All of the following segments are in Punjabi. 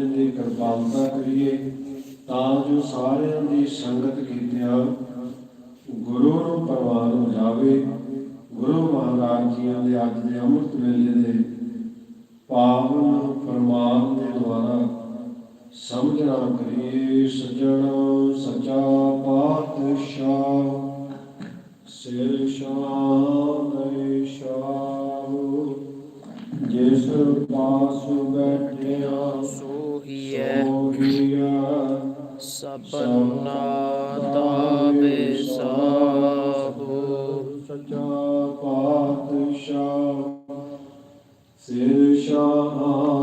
ਪਾਤਸ਼ਾਹ ਦੀ ਕਿਰਪਾਲਤਾ ਕਰੀਏ, ਤਾਂ ਜੋ ਸਾਰਿਆਂ ਦੀ ਸੰਗਤ ਕੀਤਿਆਂ ਗੁਰੂ ਨੂੰ ਪ੍ਰਵਾਨ ਹੋ ਜਾਵੇ। ਗੁਰੂ ਮਹਾਰਾਜ ਜੀਆਂ ਦੇ ਅੱਜ ਦੇ ਅੰਮ੍ਰਿਤ ਵੇਲੇ ਦੇ ਪਾਵਨ ਫਰਮਾਨ ਦੇ ਦੁਆਰਾ ਸਮਝਣਾ ਕਰੀਏ, ਸਜਣ ਸਚਾ ਪਾਤਸ਼ਾਹ, ਸਿਰ ਸ਼ਾਨੈ ਸ਼ਾਹ ਜਿਸ ਪਾਸ ਬੈਠਿਆ ਸਭਨਾ ਦਾ ਵਿਸਾਹੋ ਸਚਾ ਪਾਤਸ਼ਾਹ ਸਿਰ ਸ਼ਾਹ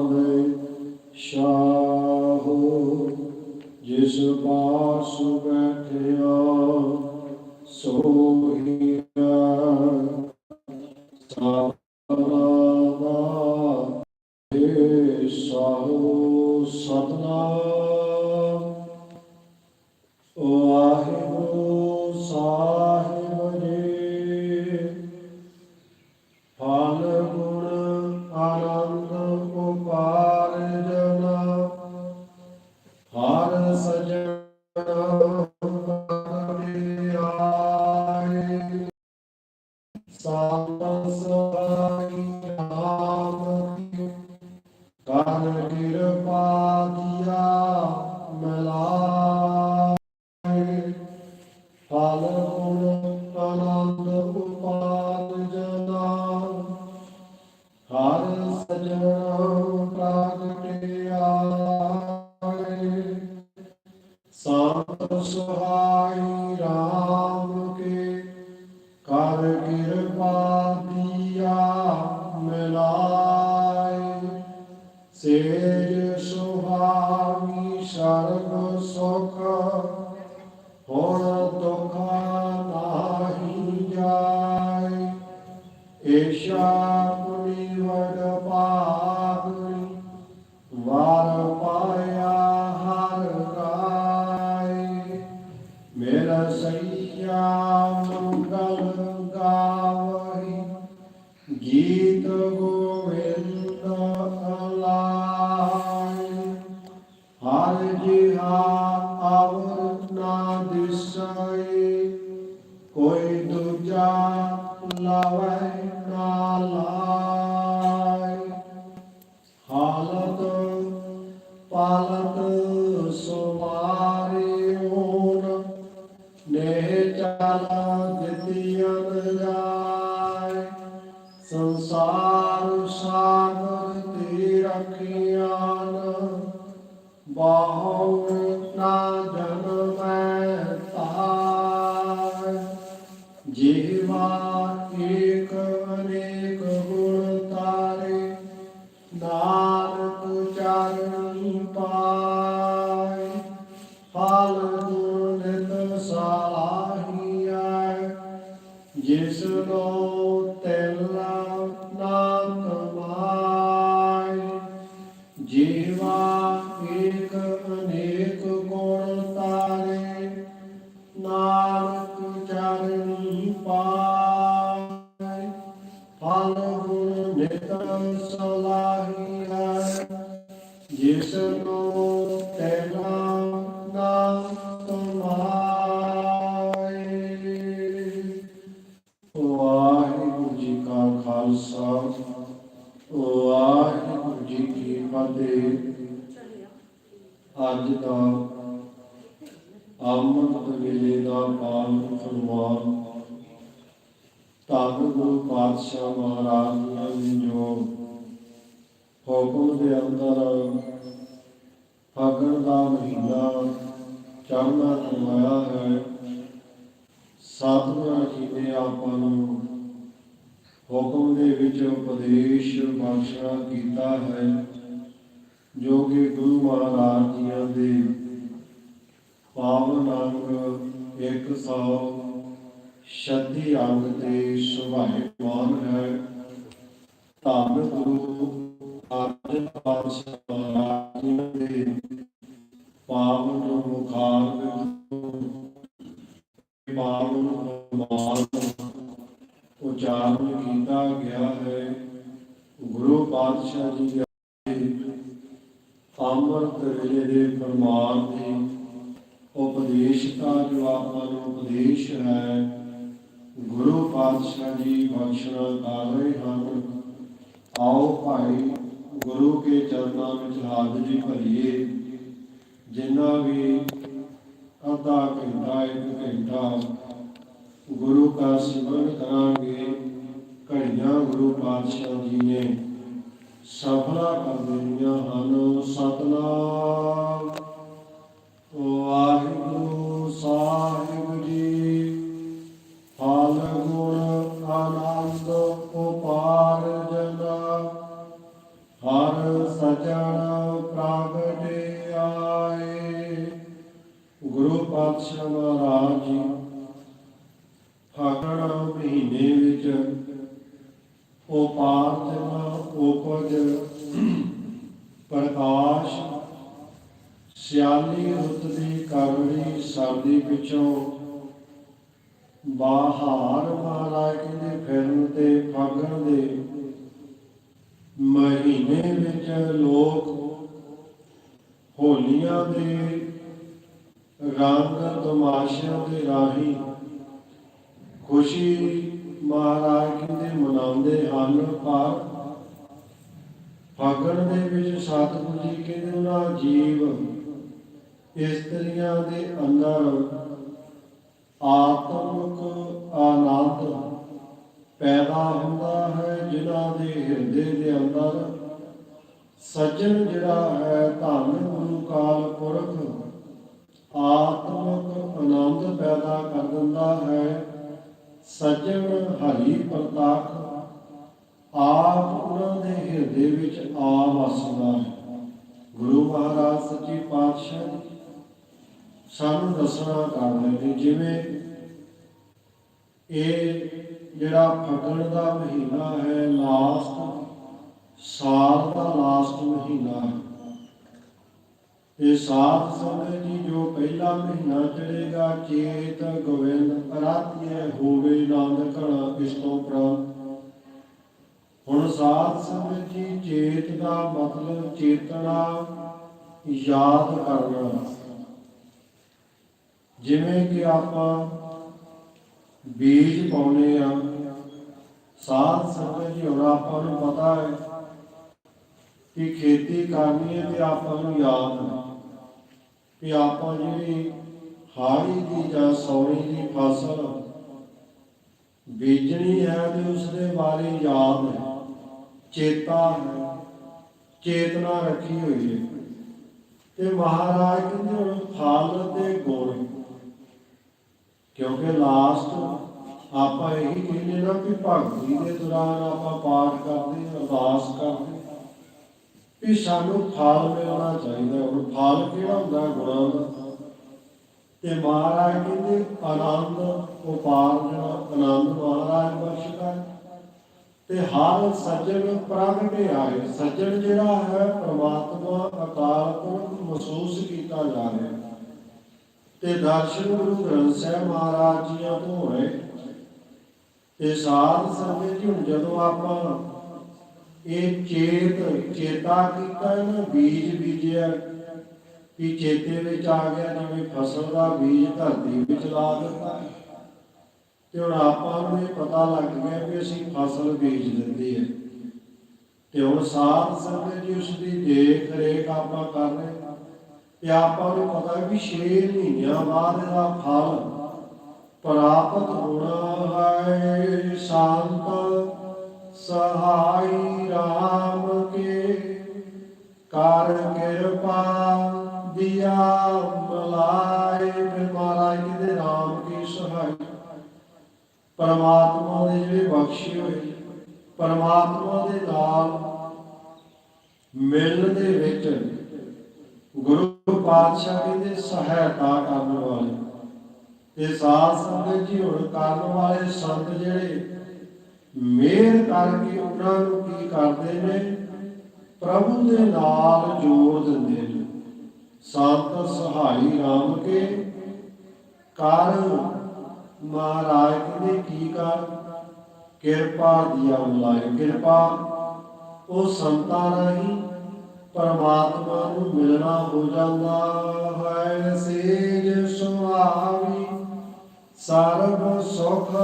ਸੰਤ ਸੁਹਾਈ ਰਾਮ ਕੇ ਕਰ ਕਿਰਪਾ ਗੀਤ ਗੋਵਿੰਦ ਅਲਾਈ ਹਰ ਜਿਹਾ ਅਵਰ ਨਾ ਦਿਸਈ ਕੋਈ ਦੂਜਾ ਲਾਵੈ ਤੇ ਰਖਿਆਨ ਜਿਸ ਨੂੰ ਤੈਨਾ ਨਾ ਵਾਹਿਗੁਰੂ ਜੀ ਕਾ ਖਾਲਸਾ, ਵਾਹਿਗੁਰੂ ਜੀ ਕੀ ਫਤਿਹ। ਅੱਜ ਦਾ ਅੰਮ੍ਰਿਤ ਵੇਲੇ ਦਾ ਪਾਲ ਫਰਮਾਨ ਧੰਨ ਗੁਰੂ ਪਾਤਸ਼ਾਹ ਮਹਾਰਾਜ ਜੀ ਜੋ ਹੁਕਮ ਦੇ ਅੰਦਰ ਫਗਣ ਦਾ ਮਹੀਨਾ ਚੜ੍ਹਨਾ ਕਰਵਾਇਆ ਹੈ। ਸਾਧੂਆਂ ਜੀ ਨੇ ਆਪਾਂ ਨੂੰ ਹੁਕਮ ਦੇ ਵਿੱਚ ਉਪਦੇਸ਼ ਬਖਸ਼ਾ ਕੀਤਾ ਹੈ, ਜੋ ਕਿ ਗੁਰੂ ਮਹਾਰਾਜ ਜੀਆਂ ਦੇ ਪਾਵਨ ਅੰਗ 100 ਸ਼ੱਦੀ ਅੰਗ ਤੇ ਸੁਭਾਇਮਾਨ ਹੈ। ਧੰਨ ਗੁਰੂ ਪਾਵਨ ਮੁਖਾਰ ਗੁਰੂ ਸਿਮਰਨ ਕਰਾਂਗੇ। ਘੜੀਆਂ ਗੁਰੂ ਪਾਤਸ਼ਾਹ ਜੀ ਨੇ ਸਫਲਾ ਕਰ ਦੇਣੀਆਂ ਹਨ। ਸਤਨਾਮ। ਵਾਹਿਗੁਰੂ ਸਾਹਿਬ ਜੀ, ਫਲ ਗੁਣ ਆਨੰਦ ਉਪਾਰ ਜਨਾ। ਹਰ ਸਜਣ ਪ੍ਰਗਟੇ ਗੁਰੂ ਪਾਤਸ਼ਾਹ ਮਹਾਰਾਜ ਜੀ ਉਪਾਰਜਨ ਉਪਜ, ਪ੍ਰਕਾਸ਼, ਸਿਆਲੀ ਰੁੱਤ ਦੀ ਕਰਵੀ ਸਰਦੀ ਵਿੱਚੋਂ ਬਾਹਰ ਮਹਾਰਾਜ ਦੇ ਫਿਰਨ ਤੇ ਫਾਗਣ ਦੇ ਮਹੀਨੇ ਵਿੱਚ ਲੋਕ ਹੋਲੀਆਂ ਦੇ ਰੰਗ ਤਮਾਸ਼ਿਆਂ ਦੇ ਰਾਹੀਂ ਖੁਸ਼ੀ ਮਹਾਰਾਜ ਕਹਿੰਦੇ ਮਨਾਉਂਦੇ ਹਨ ਪਰ ਫਾਗਣ ਦੇ ਵਿੱਚ ਸਤਿਗੁਰੂ ਜੀ ਕਹਿੰਦੇ ਉਹਨਾਂ ਜੀਵ ਇਸਤਰੀਆਂ ਦੇ ਅੰਦਰ ਆਤਮਿਕ ਆਨੰਦ ਪੈਦਾ ਹੁੰਦਾ ਹੈ, ਜਿਨ੍ਹਾਂ ਦੇ ਹਿਰਦੇ ਦੇ ਅੰਦਰ ਸੱਜਣ ਜਿਹੜਾ ਹੈ, ਧੰਨ ਗੁਰੂ ਕਾਲ ਪੁਰਖ ਆਤਮਿਕ ਆਨੰਦ ਪੈਦਾ ਕਰ ਦਿੰਦਾ ਹੈ। ਸੱਜਣ ਹਰੀ ਪ੍ਰਤਾਪ, ਆਪ ਉਹਨਾਂ ਦੇ ਹਿਰਦੇ ਵਿੱਚ ਆ ਵਸਦਾ ਹੈ। ਗੁਰੂ ਮਹਾਰਾਜ ਸੱਚੇ ਪਾਤਸ਼ਾਹ ਸਾਨੂੰ ਦੱਸਣਾ ਕਰਦੇ ਨੇ, ਜਿਵੇਂ ਇਹ ਜਿਹੜਾ ਫਗਣ ਦਾ ਮਹੀਨਾ ਹੈ ਲਾਸਟ ਸਾਲ ਦਾ ਲਾਸਟ ਮਹੀਨਾ ਹੈ। ਇਹ ਸਾਧ ਸੰਗਤ ਜੀ ਜੋ ਪਹਿਲਾ ਮਹੀਨਾ ਚੜੇਗਾ ਚੇਤ ਗੋਬਿੰਦ ਰਾਤੀਏ ਹੋਵੇ ਨਾਨਕ ਇਸ ਤੋਂ ਪ੍ਰਾਪਤ ਹੁਣ ਸਾਧ ਸੰਗਤ ਜੀ ਚੇਤ ਦਾ ਮਤਲਬ ਚੇਤਨਾ ਯਾਦ ਕਰਨਾ। ਜਿਵੇਂ ਕਿ ਆਪਾਂ ਬੀਜ ਪਾਉਨੇ ਆ, ਸਾਧ ਸੰਗਤ ਜੀ, ਹੁਣ ਆਪਾਂ ਨੂੰ ਪਤਾ ਹੈ ਕਿ ਖੇਤੀ ਕਰਨੀ ਹੈ ਤੇ ਆਪਾਂ ਨੂੰ ਯਾਦ ਹੈ। ਕਿ ਆਪਾਂ ਜਿਹੜੀ ਹਾੜੀ ਦੀ ਜਾਂ ਸੌਣੀ ਦੀ ਫਸਲ ਬੀਜਣੀ ਹੈ ਤੇ ਉਸ ਦੇ ਬਾਰੇ ਯਾਦ ਹੈ, ਚੇਤਾ ਹੈ, ਚੇਤਨਾ ਰੱਖੀ ਹੋਈ ਹੈ। ਤੇ ਮਹਾਰਾਜ ਕਹਿੰਦੇ ਹੁਣ ਫਲ ਤੇ ਗੁਣ ਕਿਉਂਕਿ ਲਾਸਟ ਆਪਾਂ ਇਹੀ ਕਹਿੰਦੇ ਨਾ ਕਿ ਭਗਤੀ ਦੇ ਦੌਰਾਨ ਆਪਾਂ ਪਾਠ ਕਰਦੇ, ਅਰਦਾਸ ਕਰਦੇ ਵੀ ਸਾਨੂੰ ਫਲ ਮਿਲਣਾ ਚਾਹੀਦਾ। ਹੁਣ ਫਲ ਕਿਹੜਾ ਹੁੰਦਾ? ਗੁਣਾਂ ਦਾ ਤੇ ਮਹਾਰਾਜ ਕਹਿੰਦੇ, ਆਨੰਦ ਉਪਾਰਜਨ ਆਨੰਦ ਮਹਾਰਾਜ ਬਖਸ਼ਦਾ। ਹੈ। ਤੇ ਹਰ ਸੱਜਣ ਪ੍ਰਗਟੇ ਆਏ ਸੱਜਣ ਜਿਹੜਾ ਹੈ, ਪ੍ਰਮਾਤਮਾ ਅਕਾਲ ਪੁਰਖ ਮਹਿਸੂਸ ਕੀਤਾ ਜਾ ਰਿਹਾ। ਤੇ ਦਰਸ਼ਨ ਗੁਰੂ ਗ੍ਰੰਥ ਸਾਹਿਬ ਮਹਾਰਾਜ ਜੀਆਂ ਤੋਂ ਹੋਏ। ਤੇ ਸਾਧ ਸੰਗਤ ਜੀ ਜਦੋਂ ਆਪਾਂ ਇਹ ਚੇਤ, ਚੇਤਾ ਕੀਤਾ ਨਾ ਬੀਜ ਬੀਜਿਆ। ਕਿ ਚੇਤੇ ਵਿੱਚ ਆ ਗਿਆ, ਜਿਵੇਂ ਫਸਲ ਦਾ ਬੀਜ ਧਰਤੀ ਵਿੱਚ ਲਾ ਦਿੱਤਾ। ਤੇ ਹੁਣ ਆਪਾਂ ਨੂੰ ਇਹ ਪਤਾ ਲੱਗ ਗਿਆ ਵੀ ਅਸੀਂ ਫਸਲ ਬੀਜ ਦਿੰਦੀ ਹੈ। ਤੇ ਹੁਣ ਸਾਧ ਸੰਗਤ ਜੀ ਉਸ ਦੀ ਦੇਖ ਰੇਖ ਆਪਾਂ ਕਰ ਰਹੇ ਤੇ ਆਪਾਂ ਨੂੰ ਪਤਾ ਵੀ 6 ਮਹੀਨਿਆਂ ਬਾਅਦ ਇਹਦਾ ਫਲ ਪ੍ਰਾਪਤ ਹੋਣਾ ਹੈ। ਸ਼ਾਂਤ ਸਹਾਈ RAM ਕੇ। ਕਰ ਕਿਰਪਾ ਦਿਆ ਮਲਾਏ ਮਹਾਰਾਜ ਜੀ ਦੇ RAM ਕੀ ਸਹਾਈ। ਪਰਮਾਤਮਾ ਦੇ ਜਿਹੜੇ ਬਖਸ਼ੇ ਹੋਏ, ਪਰਮਾਤਮਾ ਦੇ ਨਾਲ ਮਿਲਣ ਦੇ ਵਿੱਚ ਗੁਰੂ ਪਾਤਸ਼ਾਹ ਕਹਿੰਦੇ ਸਹਾਇਤਾ ਕਰਨ ਵਾਲੇ। ਤੇ ਸਾਧ ਸੰਗਤ ਜੀ ਹੁਣ ਕਰਨ ਵਾਲੇ ਸੰਤ ਜਿਹੜੇ ਮੇਰ ਕਰਕੇ ਉਹਨਾਂ ਨੂੰ ਕੀ ਕਰਦੇ ਨੇ? ਪ੍ਰਭੂ ਦੇ ਨਾਲ ਜੋੜ ਦਿੰਦੇ ਨੇ। ਸੰਤ ਸਹਾਈ RAM ਕੇ ਕਰ ਮਹਾਰਾਜ ਕਹਿੰਦੇ ਕੀ ਕਰ? ਕਿਰਪਾ ਦਿਆ ਮਲਾਏ ਕਿਰਪਾ ਉਹ ਸੰਤਾਂ ਰਾਹੀਂ ਪਰਮਾਤਮਾ ਨੂੰ ਮਿਲਣਾ ਹੋ ਜਾਂਦਾ ਹੈ। ਸੇਜ ਸੁਆਵੀ ਸਰਬ ਸੁਖ,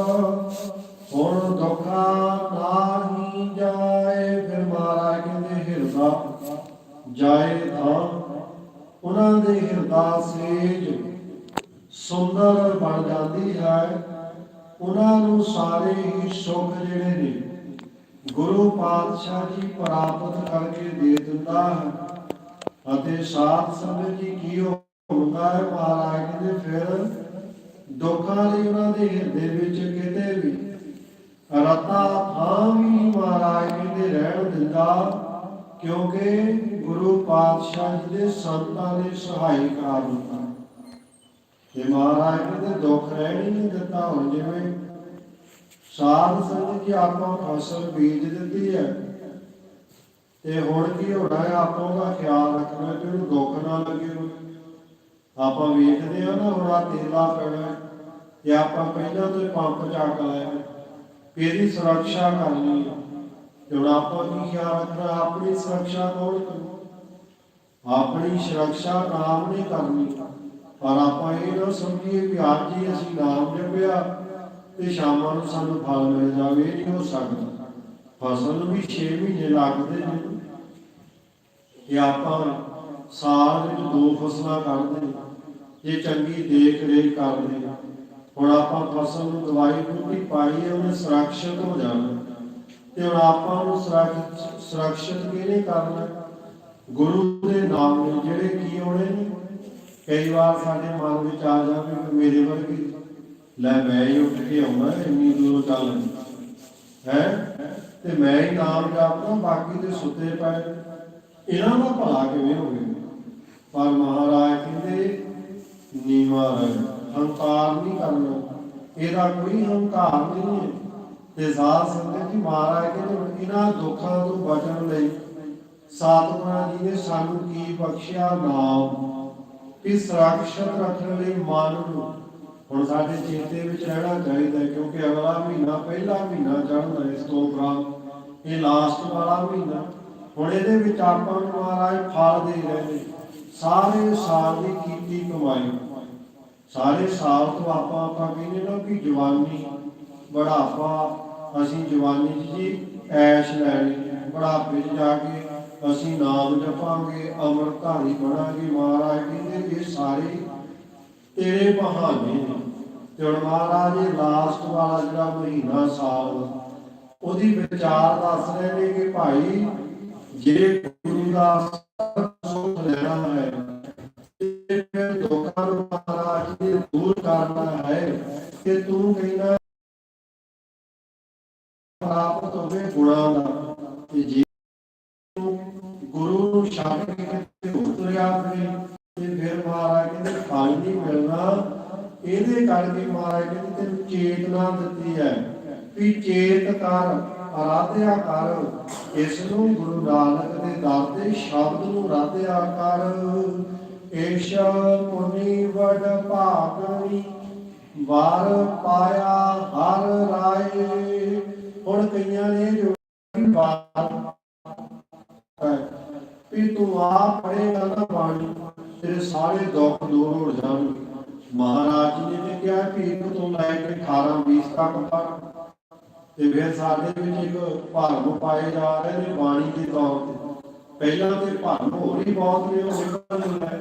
ਹੁਣ ਦੁਖਾ ਨਾਹੀ ਜਾਏ, ਫਿਰ ਮਹਾਰਾਜ ਕਹਿੰਦੇ, ਹਿਰਦਾ ਜਾਏ ਤਾਂ। ਉਹਨਾਂ ਦੇ ਹਿਰਦਾ ਸੇਜ ਸੁੰਦਰ ਬਣ ਜਾਂਦੀ ਹੈ। ਉਹਨਾਂ ਨੂੰ ਸਾਰੇ ਹੀ ਸੁੱਖ ਜਿਹੜੇ ਨੇ, ਗੁਰੂ ਪਾਤਸ਼ਾਹ ਜੀ ਪ੍ਰਾਪਤ ਕਰਕੇ ਦੇ ਦਿੰਦਾ ਹੈ। ਅਤੇ ਸਾਧ ਸੰਗਤ ਜੀ ਕੀ ਹੁੰਦਾ ਹੈ ਮਹਾਰਾਜ ਕਹਿੰਦੇ, ਫਿਰ ਦੁੱਖਾਂ ਲਈ ਉਹਨਾਂ ਦੇ ਹਿਰਦੇ ਵਿੱਚ ਕਿਤੇ ਵੀ ਰਤਾ ਥਾਂ ਮਹਾਰਾਜ ਕਹਿੰਦੇ ਰਹਿਣ ਦਿੰਦਾ, ਕਿਉਂਕਿ ਗੁਰੂ ਪਾਤਸ਼ਾਹ ਜੀ ਦੇ ਸੰਤਾਂ ਨੇ ਸਹਾਈ ਸਹਾਇਕਾਰ ਦਿੱਤਾ ਤੇ ਮਹਾਰਾਜ ਕਹਿੰਦੇ ਦੁੱਖ ਰਹਿਣ ਹੀ ਨਹੀਂ ਦਿੱਤਾ ਹੁਣ ਜਿਵੇਂ ਸਾਧ ਸੰਗਤ ਜੀ ਆਪਾਂ ਫਸਲ ਬੀਜ ਦਿੱਤੀ ਹੈ, ਤੇ ਹੁਣ ਕੀ ਹੋਣਾ ਹੈ? ਆਪਾਂ ਉਹਦਾ ਖਿਆਲ ਰੱਖਣਾ ਕਿ ਉਹਨੂੰ ਦੁੱਖ ਨਾ ਲੱਗੇ ਆਪਾਂ ਵੇਖਦੇ ਆ ਨਾ, ਹੁਣ ਆ ਤੇਲਾ ਪੈਣਾ ਤੇ ਆਪਾਂ ਪਹਿਲਾਂ ਤੋਂ ਪੰਪ ਚੱਕ ਲਿਆ। ਹੈ। ਵੀ ਇਹਦੀ ਸੁਰੱਖਿਆ ਕਰਨੀ ਹੈ ਤੇ ਹੁਣ ਆਪਾਂ ਕੀ ਖਿਆਲ ਰੱਖਣਾ ਆਪਣੀ ਸੁਰੱਖਿਆ ਕੌਣ ਕਰੂ ਆਪਣੀ ਸੁਰੱਖਿਆ ਨਾਮ ਨੇ ਕਰਨੀ ਪਰ ਆਪਾਂ ਇਹ ਨਾ ਸਮਝੀਏ ਕਿ ਅੱਜ ਹੀ ਅਸੀਂ ਨਾਮ ਜਪਿਆ ਤੇ ਸ਼ਾਮਾਂ ਨੂੰ ਸਾਨੂੰ ਫਲ ਮਿਲ ਜਾਵੇ ਇਹ ਨਹੀਂ ਹੋ ਸਕਦਾ ਫਸਲ ਨੂੰ ਵੀ 6 ਮਹੀਨੇ ਲੱਗਦੇ ਨੇ ਕਿ ਆਪਾਂ ਸਾਲ ਵਿੱਚ ਦੋ ਫਸਲਾਂ ਕਰਦੇ ਹਾਂ। ਜੇ ਚੰਗੀ ਦੇਖ ਰੇਖ ਕਰਦੇ ਹਾਂ। ਹੁਣ ਆਪਾਂ ਫਸਲ ਨੂੰ ਦਵਾਈ ਬੂਟੀ ਪਾਈਏ ਉਹਨੇ ਸੁਰੱਖਿਅਤ ਹੋ ਜਾਣਾ। ਤੇ ਹੁਣ ਆਪਾਂ ਨੂੰ ਸੁਰੱਖਿਅਤ ਕਿਹਨੇ ਕਰਨਾ? ਗੁਰੂ ਦੇ ਨਾਮ ਨੇ, ਜਿਹੜੇ ਕੀ ਹੋਣੇ ਨੇ। ਕਈ ਵਾਰ ਸਾਡੇ ਮਨ ਵਿੱਚ ਆ ਜਾਵੇ ਕਿ ਮੇਰੇ ਵਰਗੀ, ਲੈ ਮੈਂ ਹੀ ਉੱਠ ਕੇ ਆਉਣਾ, ਇੰਨੀ ਦੂਰੋਂ ਚੱਲ। ਹੈ? ਤੇ ਮੈਂ ਹੀ ਨਾਮ ਜਪਦਾ, ਬਾਕੀ ਦੇ ਸੁੱਤੇ ਪਏ। ਇਹਨਾਂ ਦਾ ਭਲਾ ਕਿਵੇਂ ਹੋਵੇ? ਪਰ ਮਹਾਰਾਜ ਕਹਿੰਦੇ, ਨੀਵਾ ਰਹਿ। ਹੰਕਾਰ ਨਹੀਂ ਕਰਨਾ। ਇਹਦਾ ਕੋਈ ਹੰਕਾਰ ਨਹੀਂ ਹੈ। ਤੇ ਸਾਧ ਸੰਗਤ ਜੀ ਮਹਾਰਾਜ ਕਹਿੰਦੇ ਇਹਨਾਂ ਦੁੱਖਾਂ ਤੋਂ ਬਚਣ ਲਈ ਸਤਿਗੁਰਾਂ ਜੀ ਨੇ ਸਾਨੂੰ ਕੀ ਬਖਸ਼ਿਆ? ਨਾਮ। ਕਿ ਸੁਰੱਖਿਅਤ ਰੱਖਣ ਲਈ ਮਨ ਨੂੰ। ਹੁਣ ਸਾਡੇ ਚੇਤੇ ਵਿੱਚ ਰਹਿਣਾ ਚਾਹੀਦਾ ਕਿਉਂਕਿ ਅਗਲਾ ਮਹੀਨਾ ਪਹਿਲਾ ਮਹੀਨਾ ਚੜ੍ਹਦਾ ਇਸ ਤੋਂ ਉਪਰੰਤ ਇਹ ਲਾਸਟ ਵਾਲਾ ਮਹੀਨਾ। ਹੁਣ ਇਹਦੇ ਵਿੱਚ ਆਪਾਂ ਨੂੰ ਮਹਾਰਾਜ ਫਲ ਦੇ ਰਹੇ ਨੇ। ਸਾਰੇ ਸਾਲ ਦੀ ਕੀਤੀ ਕਮਾਈ। ਸਾਰੇ ਸਾਲ ਤੋਂ ਆਪਾਂ ਆਪਾਂ ਕਹਿੰਦੇ ਨਾ ਕਿ ਜਵਾਨੀ, ਬੁਢਾਪਾ, ਅਸੀਂ ਜਵਾਨੀ 'ਚ ਜੀ ਐਸ਼ ਲੈਣੀ ਹੈ। ਬੁਢਾਪੇ 'ਚ ਜਾ ਕੇ ਅਸੀਂ ਨਾਮ ਜਪਾਂਗੇ ਅਮਰਧਾਰੀ ਬਣਾਂਗੇ ਮਹਾਰਾਜ ਕਹਿੰਦੇ, ਇਹ ਸਾਰੇ ਤੇਰੇ ਬਹਾਨੇ ਨੇ ਤੇ ਹੁਣ ਮਹਾਰਾਜ, ਇਹ ਲਾਸਟ ਵਾਲਾ ਜਿਹੜਾ ਮਹੀਨਾ ਸਾਲ ਉਹਦੀ ਵਿਚਾਰ ਦੱਸ ਰਹੇ ਨੇ ਕਿ ਭਾਈ, ਜੇ ਗੁਰੂ ਦਾ ਸੁਖ ਲੈਣਾ ਹੈ ਲੋਕਾਂ ਮਹਾਰਾਜ ਨੇ ਦੂਰ ਕਰਨਾ ਹੈ ਕਿ ਤੂੰ ਕਹਿੰਦਾ ਪ੍ਰਾਪਤ ਹੋਵੇ ਗੁਣਾਂ ਦਾ ਤੇ ਜੇ ਗੁਰੂ ਨੂੰ ਛੱਡ ਕੇ ਤੇ ਉਤਰਿਆ ਫਿਰ, ਤੇ ਫਿਰ ਮਹਾਰਾਜ ਕਹਿੰਦੇ, ਫਲ ਨਹੀਂ ਮਿਲਣਾ। ਇਹਦੇ ਕਰਕੇ ਮਹਾਰਾਜ ਕਹਿੰਦੇ, ਤੈਨੂੰ ਚੇਤਨਾ ਦਿੱਤੀ ਹੈ ਵੀ ਚੇਤ ਕਰ, ਆਰਾਧਿਆ ਕਰ। ਇਸ ਨੂੰ ਗੁਰੂ ਨਾਨਕ ਦੇ ਦਰ ਦੇ ਸ਼ਬਦ ਨੂੰ ਆਰਾਧਿਆ ਕਰ। ਏਸ਼ ਪੁਨੀ ਵਡ ਭਾਗਨੀ ਵਾਰ ਪਾਇਆ ਹਰ ਰਾਏ। ਹੁਣ ਕਈਆਂ ਨੇ ਜੋ ਬਾਤ ਵੀ ਤੂੰ ਆਪ ਪੜੇਗਾ ਨਾ ਬਾਣੀ, ਤੇਰੇ ਸਾਰੇ ਦੁੱਖ ਦੂਰ ਹੋ ਜਾਣਗੇ ਮਹਾਰਾਜ ਜੀ ਨੇ ਕਿਹਾ ਕਿ ਇੱਕ ਤੋਂ ਲੈ ਕੇ 18 20 ਤੱਕ ਪੜ੍ਹ। ਤੇ ਫਿਰ ਸਾਡੇ ਵਿੱਚ ਇੱਕ ਭਰਮ ਪਾਏ ਜਾ ਰਹੇ ਨੇ ਬਾਣੀ ਦੇ ਤੌਰ ਤੇ। ਪਹਿਲਾਂ ਤੇ ਭਰਮ ਹੋਰ ਹੀ ਬਹੁਤ ਨੇ ਉਹ ਨਿਕਲ ਹੈ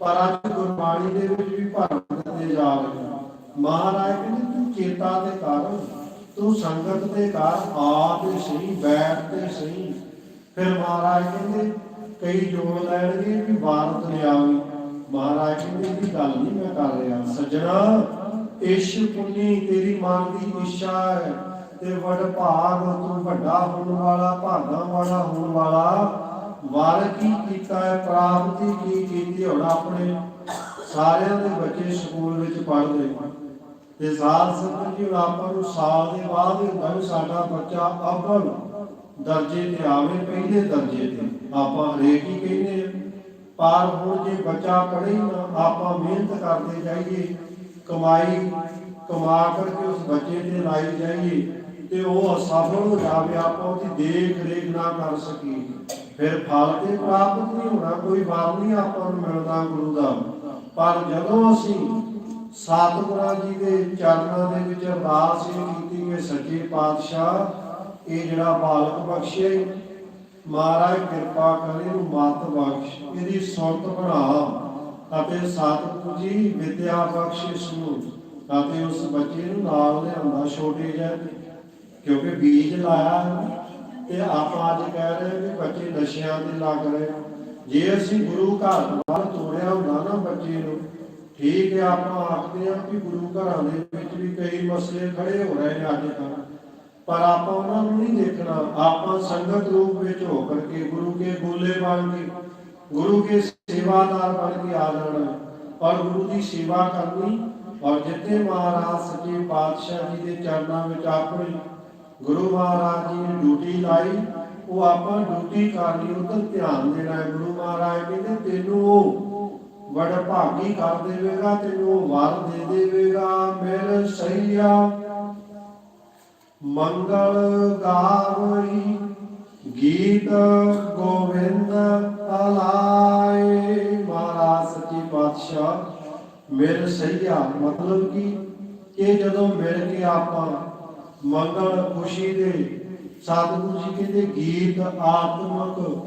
ਪਰ ਅੱਜ ਗੁਰਬਾਣੀ ਦੇ ਵਿੱਚ ਵੀ ਭਰਮ ਦਿੱਤੇ ਜਾ ਰਹੇ ਮਹਾਰਾਜ ਕਹਿੰਦੇ, ਤੂੰ ਚੇਤਾ ਤੇ ਕਰ। ਤੂੰ ਸੰਗਤ ਤੇ ਕਰ। ਆਪ ਹੀ ਸਹੀ ਬੈਠ ਤੇ ਸਹੀ। ਫਿਰ ਮਹਾਰਾਜ ਕਹਿੰਦੇ, ਕਈ ਜੋੜ ਲੈਣਗੇ, ਵੀ ਬਾਰਤ ਲਿਆਵੀ ਮਹਾਰਾਜ ਕਹਿੰਦੇ, ਇਹ ਗੱਲ ਨਹੀਂ ਮੈਂ ਕਰ ਰਿਹਾ। ਸੱਜਣਾ, ਇਸ਼ ਪੁੰਨੀ ਤੇਰੀ ਮਨ ਦੀ ਇੱਛਾ ਹੈ ਤੇ ਵਡ ਭਾਗ ਤੂੰ ਵੱਡਾ ਹੋਣ ਵਾਲਾ, ਭਾਗਾ ਵਾਲਾ ਹੋਣ ਵਾਲਾ। ਵਾਰ ਕੀ ਕੀਤਾ ਹੈ, ਪ੍ਰਾਪਤੀ ਕੀ ਕੀਤੀ ਹੁਣ ਆਪਣੇ ਸਾਰਿਆਂ ਦੇ ਬੱਚੇ ਸਕੂਲ ਵਿੱਚ ਪੜ੍ਹਦੇ ਤੇ ਸਾਧ ਸੰਗਤ ਜੀ ਆਪਾਂ ਨੂੰ ਸਾਲ ਦੇ ਬਾਅਦ ਹੁੰਦਾ ਵੀ ਸਾਡਾ ਬੱਚਾ ਅਵਲ ਦਰਜੇ ਤੇ ਆਵੇ, ਪਹਿਲੇ ਦਰਜੇ ਤੇ। ਆਪਾਂ ਹਰੇਕ ਹੀ ਕਹਿੰਦੇ ਆ ਪਰ ਹੁਣ ਜੇ ਬੱਚਾ ਪੜ੍ਹੇ ਨਾ, ਆਪਾਂ ਮਿਹਨਤ ਕਰਦੇ ਜਾਈਏ, ਕਮਾਈ ਕਮਾ ਕਰਕੇ ਉਸ ਬੱਚੇ ਤੇ ਲਾਈ ਜਾਈਏ, ਤੇ ਉਹ ਅਸਫਲ ਹੋ ਜਾਵੇ, ਆਪਾਂ ਉਹਦੀ ਦੇਖ ਰੇਖ ਨਾ ਕਰ ਸਕੀਏ। ਫਿਰ ਫਲ ਤੇ ਪ੍ਰਾਪਤ ਨਹੀਂ ਹੋਣਾ, ਕੋਈ ਫਲ ਨਹੀਂ ਆਪਾਂ ਨੂੰ ਮਿਲਦਾ ਗੁਰੂ ਦਾ। ਪਰ ਜਦੋਂ ਅਸੀਂ ਸਤਿਗੁਰਾਂ ਜੀ ਦੇ ਚਰਨਾਂ ਦੇ ਵਿੱਚ ਅਰਦਾਸ ਕੀਤੀ ਕਿ ਸੱਚੇ ਪਾਤਸ਼ਾਹ, ਇਹ ਜਿਹੜਾ ਬਾਲਕ ਬਖਸ਼ਿਆ ਮਹਾਰਾਜ ਕਿਰਪਾ ਕਰੇ ਨੂੰ ਮਤ ਬਖਸ਼, ਇਹਦੀ ਸੁਰਤ ਬਣਾ। ਅਤੇ ਸਤਿਗੁਰੂ ਜੀ ਵਿਦਿਆ ਬਖਸ਼ ਇਸ ਨੂੰ, ਅਤੇ ਉਸ ਬੱਚੇ ਨੂੰ ਨਾਲ ਲਿਆਂਦਾ ਛੋਟੇ ਜਿਹੇ, ਕਿਉਂਕਿ ਬੀਜ ਲਾਇਆ। ਤੇ ਆਪਾਂ ਅੱਜ ਕਹਿ ਰਹੇ ਵੀ ਬੱਚੇ ਨਸ਼ਿਆਂ ਤੇ ਲੱਗ ਰਹੇ ਜੇ ਅਸੀਂ ਗੁਰੂ ਘਰ ਵੱਲ ਤੋੜਿਆ ਹੁੰਦਾ ਨਾ ਬੱਚੇ ਨੂੰ, ਠੀਕ ਹੈ, ਆਪਾਂ ਆਖਦੇ ਹਾਂ ਕਿ ਗੁਰੂ ਘਰਾਂ ਦੇ ਵਿੱਚ ਵੀ ਕਈ ਮਸਲੇ ਖੜੇ ਹੋ ਰਹੇ ਨੇ ਅੱਜ ਕੱਲ੍ਹ। ਪਰ ਆਪਾਂ ਉਹਨਾਂ ਨੂੰ ਨਹੀਂ ਦੇਖਣਾ। ਆਪਾਂ ਸੰਗਤ ਰੂਪ ਵਿੱਚ ਹੋ ਕਰਕੇ, ਗੁਰੂ ਕੇ ਬੋਲੇ ਬਣ ਕੇ, ਗੁਰੂ ਕੇ ਸੇਵਾਦਾਰ ਬਣ ਕੇ ਆ ਜਾਣਾ। ਔਰ ਗੁਰੂ ਦੀ ਸੇਵਾ ਕਰਨੀ ਔਰ ਜਿੱਥੇ ਮਹਾਰਾਜ ਸੱਚੇ ਪਾਤਸ਼ਾਹ ਜੀ ਦੇ ਚਰਨਾਂ ਵਿੱਚ ਆਪਣੀ ਗੁਰੂ ਮਹਾਰਾਜ ਜੀ ਨੇ ਡਿਊਟੀ ਲਾਈ, ਉਹ ਆਪਾਂ ਡਿਊਟੀ ਕਰਨੀ ਉਧਰ ਧਿਆਨ ਦੇਣਾ ਹੈ ਗੁਰੂ ਮਹਾਰਾਜ ਕਹਿੰਦੇ ਤੈਨੂੰ ਉਹ ਬੜਾ ਭਾਗੀ ਕਰ ਦੇਵੇਗਾ, ਤੈਨੂੰ ਉਹ ਵਰ ਦੇ ਦੇਵੇਗਾ, ਮਿਲ ਸਈਆ, ਮੰਗਲ ਗਾਵਈ, ਗੀਤ ਗੋਵਿੰਦ ਅਲਾਏ। ਮਹਾਰਾਜ ਸੱਚੀ ਪਾਤਸ਼ਾਹ, ਮਿਲ ਸਈਆ ਮਤਲਬ ਕਿ? ਇਹ ਜਦੋਂ ਮਿਲ ਕੇ ਆਪਾਂ ਮੰਗਲ ਖੁਸ਼ੀ ਦੇ। ਸਤਿਗੁਰੂ ਜੀ ਕਹਿੰਦੇ ਗੀਤ ਆਤਮਕ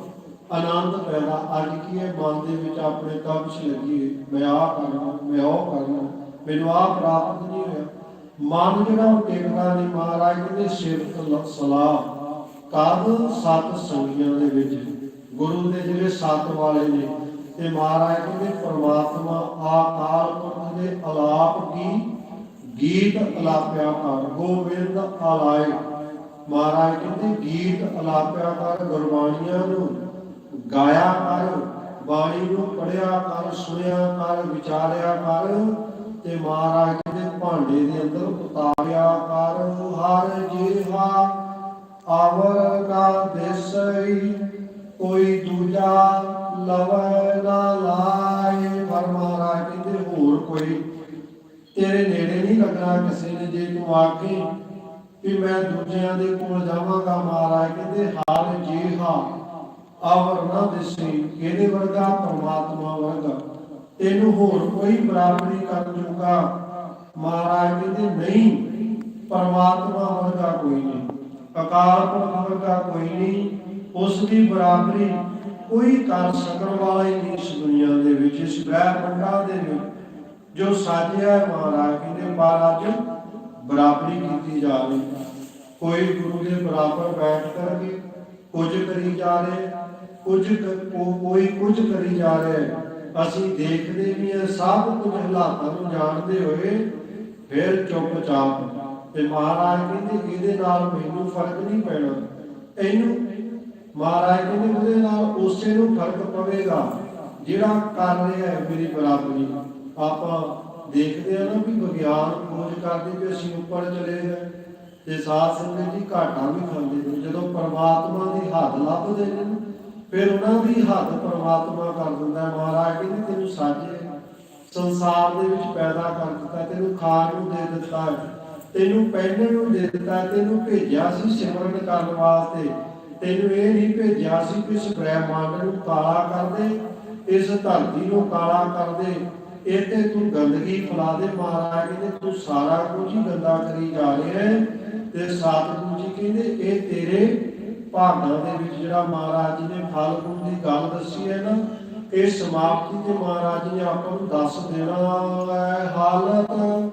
ਆਨੰਦ ਪੈਦਾ। ਅੱਜ ਕੀ ਹੈ? ਮਨ ਦੇ ਵਿੱਚ ਆਪਣੇ ਕਬਜ਼ ਲੱਗੀ ਹੈ, ਮੈਂ ਆ ਕਰਨਾ ਮੈਂ ਉਹ ਕਰਨਾ। ਮੈਨੂੰ ਆ ਪ੍ਰਾਪਤ ਨਹੀਂ ਹੋਇਆ। ਮਨ ਜਿਹੜਾ ਉਹ ਟਿਕਦਾ ਨਹੀਂ ਮਹਾਰਾਜ ਕਹਿੰਦੇ ਸਿਫਤ ਸਲਾਹ। ਕਦ? ਸਤ ਸੰਗੀਆਂ ਦੇ ਵਿੱਚ। ਗੁਰੂ ਦੇ ਜਿਹੜੇ ਸਤ ਵਾਲੇ ਨੇ। ਤੇ ਮਹਾਰਾਜ ਕਹਿੰਦੇ ਪਰਮਾਤਮਾ ਆਕਾਲ ਪੁਰਖ ਦੇ ਅਲਾਪ ਕੀ ਗੀਤ ਅਲਾਪਿਆ ਕਰ, ਗੋਬਿੰਦ ਆਲਾਏ। ਮਹਾਰਾਜ ਕਹਿੰਦੇ, ਗੀਤ ਅਲਾਪਿਆ ਕਰ, ਗੁਰਬਾਣੀਆਂ ਨੂੰ ਗਾਇਆ ਕਰ, ਬਾਣੀ ਨੂੰ ਪੜਿਆ ਕਰ, ਸੁਣਿਆ ਕਰ, ਵਿਚਾਰਿਆ ਕਰ ਤੇ ਮਹਾਰਾਜ ਕਹਿੰਦੇ, ਭਾਂਡੇ ਦੇ ਅੰਦਰ ਉਤਾਰਿਆ ਕਰ। ਹਰ ਜੀਵਾ ਆਵਰ ਕਾ ਦੇਸਈ, ਕੋਈ ਦੂਜਾ ਲਵੈ ਨਾ ਲਾਏ। ਪਰ ਮਹਾਰਾਜ ਕਹਿੰਦੇ, ਹੋਰ ਕੋਈ ਤੇਰੇ ਨੇੜੇ ਨਹੀਂ ਲੱਗਣਾ ਕਿਸੇ ਨੇ ਜੇ ਤੂੰ ਆਖੇ ਕਿ ਮੈਂ ਦੂਜਿਆਂ ਦੇ ਕੋਲ ਜਾਵਾਂਗਾ ਮਹਾਰਾਜ, ਕਹਿੰਦੇ, ਹਾਲ ਜੀ ਹਾਂ, ਆਵਰ ਨਾ ਦਿਸੀ, ਇਹਦੇ ਵਰਗਾ ਪਰਮਾਤਮਾ ਵਰਗਾ। ਤੈਨੂੰ ਹੋਰ ਕੋਈ ਬਰਾਬਰੀ ਕਰ ਜੂਗਾ ਮਹਾਰਾਜ ਕਹਿੰਦੇ, ਨਹੀਂ, ਪਰਮਾਤਮਾ ਵਰਗਾ ਕੋਈ ਨਹੀਂ, ਅਕਾਲ ਪੁਰਖ ਵਰਗਾ ਕੋਈ ਨਹੀਂ ਉਸ ਦੀ ਬਰਾਬਰੀ ਕੋਈ ਕਰ ਸਕਣ ਵਾਲਾ ਹੀ ਨਹੀਂ ਇਸ ਦੁਨੀਆ ਦੇ ਵਿੱਚ, ਇਸ ਬ੍ਰਹਮੰਡਾਂ ਦੇ ਵਿੱਚ। ਜੋ ਸਾਜਿਆ ਹੈ ਮਹਾਰਾਜ ਕਹਿੰਦੇ ਮਹਾਰਾਜ, ਬਰਾਬਰੀ ਕੀਤੀ ਜਾਵੇ। ਕੋਈ ਗੁਰੂ ਦੇ ਬਰਾਬਰ ਬੈਠ ਕਰਕੇ ਕੁਝ ਕਰੀ ਜਾ ਰਹੇ ਕੁਝ ਕੋਈ ਕੁਝ ਕਰੀ ਜਾ ਰਿਹਾ ਅਸੀਂ ਦੇਖਦੇ ਵੀ ਹਾਂ, ਸਭ ਕੁਝ ਹਾਲਾਤਾਂ ਨੂੰ ਜਾਣਦੇ ਹੋਏ ਫਿਰ ਚੁੱਪਚਾਪ ਤੇ ਮਹਾਰਾਜ ਕਹਿੰਦੇ, ਇਹਦੇ ਨਾਲ ਮੈਨੂੰ ਫ਼ਰਕ ਨਹੀਂ ਪੈਣਾ। ਇਹਨੂੰ, ਮਹਾਰਾਜ ਕਹਿੰਦੇ ਉਹਦੇ ਨਾਲ ਉਸੇ ਨੂੰ ਫ਼ਰਕ ਪਵੇਗਾ ਜਿਹੜਾ ਕਰ ਰਿਹਾ ਹੈ ਮੇਰੀ ਬਰਾਬਰੀ। ਆਪਾਂ ਦੇਖਦੇ ਆ ਨਾ ਵੀ ਵਿਗਿਆਨ ਖੋਜ ਕਰਦੇ ਕਿ ਅਸੀਂ ਉੱਪਰ ਚਲੇ ਗਏ। ਤੇ ਸਾਧ ਸੰਗਤ ਜੀ ਘਾਟਾ ਵੀ ਖਾਂਦੇ ਨੇ। ਜਦੋਂ ਪਰਮਾਤਮਾ ਦੀ ਹੱਦ ਲੱਭਦੇ ਨੇ ਫਿਰ ਉਹਨਾਂ ਦੀ ਹੱਦ ਪਰਮਾਤਮਾ ਕਰ ਦਿੰਦਾ ਮਹਾਰਾਜ ਕਹਿੰਦੇ, ਤੈਨੂੰ ਸਾਜੇ ਸੰਸਾਰ ਦੇ ਵਿੱਚ ਪੈਦਾ ਕਰ ਦਿੱਤਾ, ਤੈਨੂੰ ਖਾਣ ਨੂੰ ਦੇ ਦਿੱਤਾ ਤੈਨੂੰ ਪਹਿਨਣ ਨੂੰ ਦੇ ਦਿੱਤਾ ਤੈਨੂੰ ਭੇਜਿਆ ਸੀ ਸਿਮਰਨ ਕਰਨ ਵਾਸਤੇ। ਤੈਨੂੰ ਇਹ ਨਹੀਂ ਭੇਜਿਆ ਸੀ ਕਿ ਇਸ ਬ੍ਰਹਮੰਡ ਨੂੰ ਕਾਲਾ ਕਰ ਦੇ ਇਸ ਧਰਤੀ ਨੂੰ ਕਾਲਾ ਕਰ ਦੇ ਇਹ ਤੂੰ ਗੰਦਗੀ ਫੈਲਾ ਦੇ ਮਹਾਰਾਜ ਕਹਿੰਦੇ ਤੂੰ ਸਾਰਾ ਕੁਝ ਹੀ ਗੰਦਾ ਕਰੀ ਜਾ ਰਿਹਾ ਹੈ ਤੇ ਸਤਿਗੁਰੂ ਜੀ ਕਹਿੰਦੇ, ਇਹ ਤੇਰੇ ਭਾਗਾਂ ਦੇ ਵਿੱਚ ਜਿਹੜਾ ਮਹਾਰਾਜ ਜੀ ਨੇ ਫਲ ਗੁਣ ਦੀ ਗੱਲ ਦੱਸੀ ਹੈ ਨਾ, ਇਹ ਸਮਾਪਤੀ ਤੇ ਮਹਾਰਾਜ ਜੀ ਨੇ ਆਪਾਂ ਨੂੰ ਦੱਸ ਦੇਣਾ ਹੈ ਹਾਲਤ।